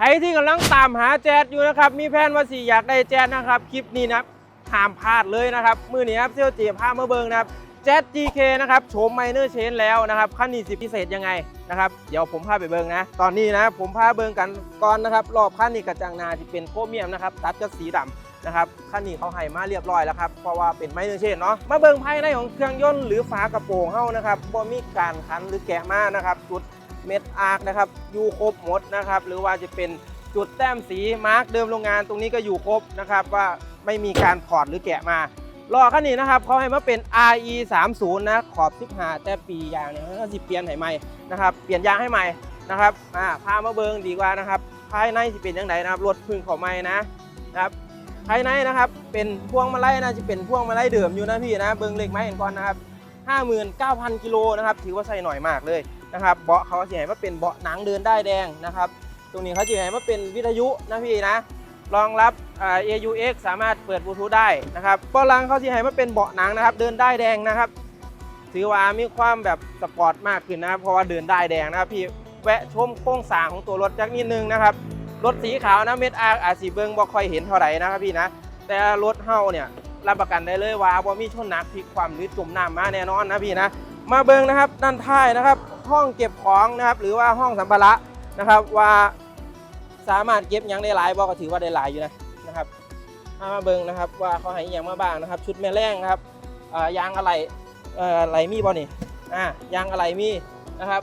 ใครที่กำลังตามหาแจ๊ดอยู่นะครับ มีแผนว่าสิอยากได้แจ๊ดนะครับ คลิปนี้นะห้ามพลาดเลยนะครับ มือนี้ครับเซี่ยวจีพามาเบิงนะครับแจ๊ด GK นะครับโฉมไมเนอร์เชนแล้วนะครับขั้นนี้สิพิเศษยังไงนะครับ เดี๋ยวผมพาไปเบิงนะ ตอนนี้นะผมพาเบิงกันก่อนนะครับ รอบขั้นนี้กระจังนาที่เป็นโครเมียมนะครับ ตัดกับสีดำนะครับขั้นนี้เขาให้มาเรียบร้อยแล้วครับ เพราะว่าเป็นไมเนอร์เชนเนาะ มาเบิงภายในของเครื่องยนต์หรือฝากระโปรงเฮานะครับบ่มีการคันหรือแกะมานะครับจุด เม็ดอาร์คนะครับอยู่ครบหมดนะครับหรือว่าจะเป็นจุดแต้มสีมาร์กเดิมโรงงานตรงนี้ก็อยู่ครบนะครับว่าไม่มีการถอดหรือแกะมาล้อคันนี้นะครับเขาให้มาเป็น RE 3 0นะขอบ15แต่ปียางเนี่ยเขาก็สิเปลี่ยนให้ใหม่นะครับเปลี่ยนยางให้ใหม่นะครับมาพามาเบิงดีกว่านะครับภายในสิเป็นยังไงนะครับรถพึ่งเขาใหม่นะนะครับภายในนะครับเป็นพวงมาลัยนะจะเป็นพวงมาลัยเดิมอยู่นะพี่นะเบิงเล็กไม้เห็นก่อนนะครับ59,000กิโลนะครับถือว่าใส่หน่อยมากเลย นะครับเบาะเขาจะให้มาเป็นเบาะหนังเดินได้แดงนะครับ ตรงนี้เขาจะให้มาเป็นวิทยุนะพี่นะรองรับอ่า AUX สามารถเปิดบลูทูธได้นะครับเบาะหลังเขาจะให้มาเป็นเบาะหนังนะครับ เดินได้แดงนะครับ ถือว่ามีความแบบสปอร์ตมากขึ้นนะครับเพราะว่าเดินได้แดงนะครับพี่แวะชมโครงสร้างของตัวรถจักนิดนึงนะครับรถสีขาวนะเม็ดอาร์อาสีเบิงบ่ค่อยเห็นเท่าไหร่นะครับพี่นะ แต่รถเฮาเนี่ยรับประกันได้เลยว่าบ่มีชนหนักพลิกความหรือจมน้ำมาแน่นอนนะพี่นะ มาเบิงนะครับด้านท้ายนะครับ ห้องเก็บของนะครับ หรือว่าห้องสัมภาระนะครับ ว่าสามารถเก็บยังได้หลายบอก็ถือว่าได้หลายอยู่นะนะครับมามาเบิงนะครับ ว่าเขาให้ยังมาบ้างนะครับ ชุดแม่แรงครับยางอะไรอ่ออะไรมีบ่นี่อ่ายางอะไรมีนะครับ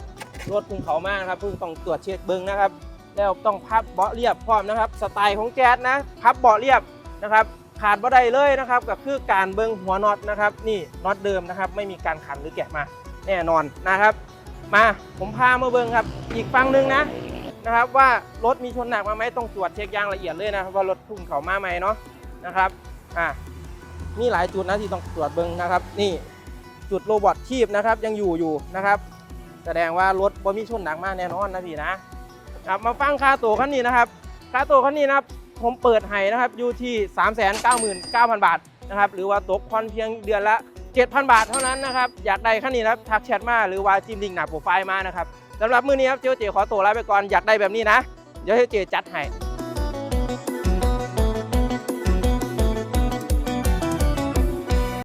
รถพึ่งเขามากนะครับเพึ่งต้องตรวจเช็คเบิงนะครับ แล้วต้องพับเบาะเรียบพร้อมนะครับ สไตล์ของแจ๊สนะพับเบาะเรียบนะครับขาดบ่ได้เลยนะครับก็คือการเบิงหัวน็อตนะครับ นี่น็อตเดิมนะครับ ไม่มีการขันหรือแกะมาแน่นอนนะครับ มาผมพามาเบิงครับ อีกฝั่งหนึ่งนะนะครับว่ารถมีชนหนักมาไหมต้องตรวจเช็คอยางละเอียดเลยนะว่ารถพุ่งเขามาไหมเนาะนะครับอ่ามีหลายจุดนะที่ต้องตรวจเบิงนะครับ นี่จุดโรบอทคีบนะครับ ยังอยู่อยู่นะครับ แสดงว่ารถบ่มีชนหนักมากแน่นอนนะพี่นะครับมาฟังค่าตัวคันนี้นะครับค่าตัวคันนี้นะครับผมเปิดให้นะครับอยู่ที่ 3 9 9 0 0 0 บาทนะครับหรือว่าตกผ่อนเพียงเดือนละ 7,000 บาทเท่านั้นนะครับ อยากได้ขั้นนี้นะครับทักแชทมาหรือว่าจิ้มลิงก์หน้าโปรไฟล์มานะครับสำหรับมื้อนี้ครับเจ๊เจขอตัวลาไปก่อนอยากได้แบบนี้นะ เดี๋ยวเจจัดให้